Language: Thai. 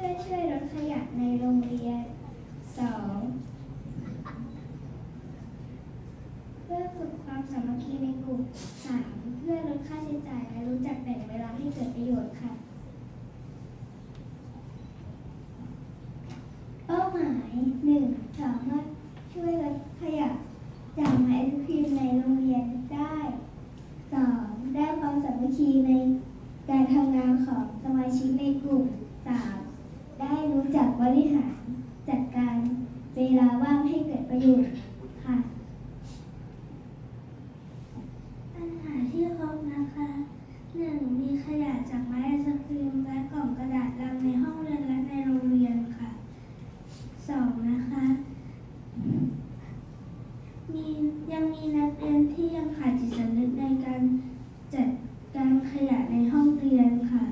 พื่อช่วยลดขยะในโรงเรียน 2. เพื่อฝึกความสามัคคีในกลุ่ม 3. เพื่อลดค่าใช้จ่ายและรู้จักแบ่งเวลาให้เกิดประโยชน์ค่ะ เป้าหมาย 1. สามารถช่วยลดขยะจากไม้ไอศครีมในโรงเรียนได้ 2. ได้ความสามัคคีในการทำงานของสมาชิกในกลุ่ม บริหารจัดการเวลาว่างให้เกิดประโยชน์ค่ะ ปัญหาที่พบนะคะหนึ่งมีขยะจากไม้ไอศครีมและกล่องกระดาษลังในห้องเรียนและในโรงเรียนค่ะสองนะคะ มียังมีนักเรียนที่ยังขาดจิตสำนึกในการจัดการขยะในห้องเรียนค่ะ